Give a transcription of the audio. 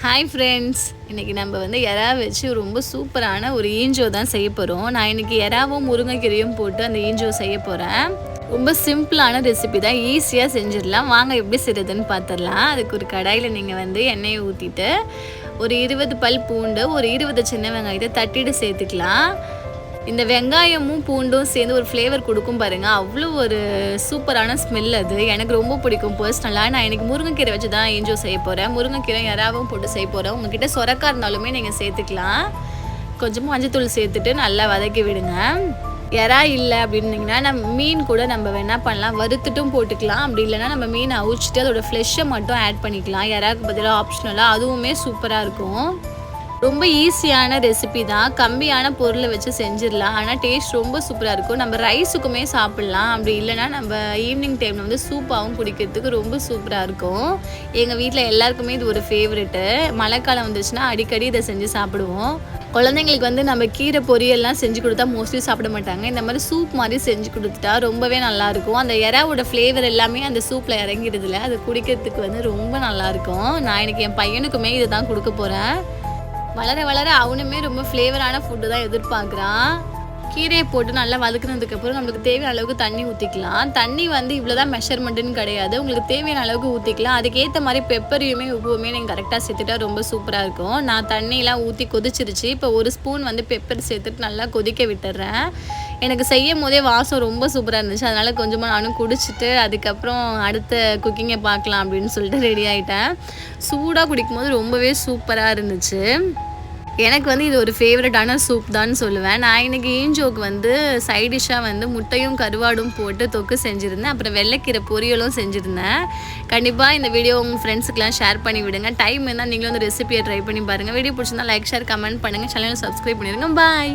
Hi friends இன்றைக்கி நம்ம வந்து எறா வச்சு ரொம்ப சூப்பரான ஒரு ஈஞ்சோ தான் செய்ய போகிறோம் நான் இன்றைக்கி எறாவும் முருங்கைக்கீரையும் போட்டு அந்த ஈஞ்சோ செய்ய போகிறேன் ரொம்ப சிம்பிளான ரெசிபி தான். ஈஸியாக செஞ்சிடலாம். வாங்க எப்படி செய்கிறதுன்னு பார்த்துடலாம் அதுக்கு ஒரு கடாயில் நீங்கள் வந்து எண்ணெயை ஊற்றிட்டு ஒரு இருபது பல் பூண்டு ஒரு இருபது சின்ன வெங்காயத்தை தட்டிட்டு சேர்த்துக்கலாம். இந்த வெங்காயமும் பூண்டும் சேர்ந்து ஒரு ஃப்ளேவர் கொடுக்கும் பாருங்கள் அவ்வளோ ஒரு சூப்பரான ஸ்மெல் அது. எனக்கு ரொம்ப பிடிக்கும் பர்சனலாக நான் எனக்கு முருங்கைக்கீரை வச்சு தான் என்ஜோ செய்ய போகிறேன் முருங்கைக்கீரை யாராவும் போட்டு செய்ய போகிறேன் உங்ககிட்ட சொரக்கா இருந்தாலுமே நீங்கள் சேர்த்துக்கலாம். கொஞ்சமாக மஞ்சத்தூள் சேர்த்துட்டு நல்லா வதக்கி விடுங்க. எறா இல்லை அப்படின்னீங்கன்னா நம்ம மீன் கூட நம்ம வேணால் பண்ணலாம். வறுத்துட்டும் போட்டுக்கலாம். அப்படி இல்லைன்னா நம்ம மீனை அவிச்சிட்டு அதோட ஃப்ளெஷ்ஷை மட்டும் ஆட் பண்ணிக்கலாம். எறாவுக்கு பதிலாக ஆப்ஷனலாக அதுவுமே சூப்பராக இருக்கும். ரொம்ப ஈஸியான ரெசிபி தான். கம்மியான பொருளை வச்சு செஞ்சிடலாம். ஆனால் டேஸ்ட் ரொம்ப சூப்பராக இருக்கும். நம்ம ரைஸுக்குமே சாப்பிட்லாம். அப்படி இல்லைன்னா நம்ம ஈவினிங் டைமில் வந்து சூப்பாகவும் குடிக்கிறதுக்கு ரொம்ப சூப்பராக இருக்கும். எங்கள் வீட்டில் எல்லாருக்குமே இது ஒரு ஃபேவரெட்டு மழைக்காலம் வந்துச்சுன்னா அடிக்கடி இதை செஞ்சு சாப்பிடுவோம். குழந்தைங்களுக்கு வந்து நம்ம கீரை பொரியல்லாம் செஞ்சு கொடுத்தா மோஸ்ட்லி சாப்பிட மாட்டாங்க. இந்த மாதிரி சூப் மாதிரி செஞ்சு கொடுத்துட்டா ரொம்பவே நல்லாயிருக்கும் அந்த இறாவோட ஃப்ளேவர் எல்லாமே அந்த சூப்பில் இறங்கிடுதுல. அது குடிக்கிறதுக்கு வந்து ரொம்ப நல்லாயிருக்கும் நான் எனக்கு என் பையனுக்குமே இதை தான் கொடுக்க போகிறேன் வளர வளர அவனுமே ரொம்ப ஃப்ளேவரான ஃபுட்டு தான் எதிர்பார்க்குறான். கீரையை போட்டு நல்லா வதக்குனதுக்கப்புறம் நம்மளுக்கு தேவையான அளவுக்கு தண்ணி ஊற்றிக்கலாம் தண்ணி வந்து இவ்வளோ தான் மெஷர்மெண்ட்டுன்னு கிடையாது. உங்களுக்கு தேவையான அளவுக்கு ஊற்றிக்கலாம் அதுக்கேற்ற மாதிரி பெப்பரையுமே உப்புமே நீங்கள் கரெக்டாக சேர்த்துட்டா ரொம்ப சூப்பராக இருக்கும். நான் தண்ணியெலாம் ஊற்றி கொதிச்சிருச்சு. இப்போ ஒரு ஸ்பூன் வந்து பெப்பர் சேர்த்துட்டு நல்லா கொதிக்க விட்டுறேன். எனக்கு செய்யும் போதே வாசம் ரொம்ப சூப்பராக இருந்துச்சு. அதனால் கொஞ்சமாக நானும் குடிச்சிட்டு அதுக்கப்புறம் அடுத்த குக்கிங்கை பார்க்கலாம் அப்படின்னு சொல்லிட்டு ரெடி ஆகிட்டேன் சூடாக குடிக்கும்போது ரொம்பவே சூப்பராக இருந்துச்சு. எனக்கு வந்து இது ஒரு ஃபேவரட்டான சூப் தான் சொல்லுவேன். நான் இன்றைக்கி ஈஞ்சோக்கு வந்து சைடிஷ்ஷாக வந்து முட்டையும் கருவாடும் போட்டு தொக்கு செஞ்சுருந்தேன். அப்புறம் வெள்ளைக்கீரை பொரியலும் செஞ்சுருந்தேன். கண்டிப்பாக இந்த வீடியோ உங்கள் ஃப்ரெண்ட்ஸுக்கெலாம் ஷேர் பண்ணி விடுங்க. டைம் இருந்தால் நீங்களும் அந்த ரெசிபியை ட்ரை பண்ணி பாருங்கள் வீடியோ பிடிச்சிருந்தா லைக் ஷேர் கமெண்ட் பண்ணுங்கள் சேனலை சப்ஸ்கிரைப் பண்ணிடுங்க பாய்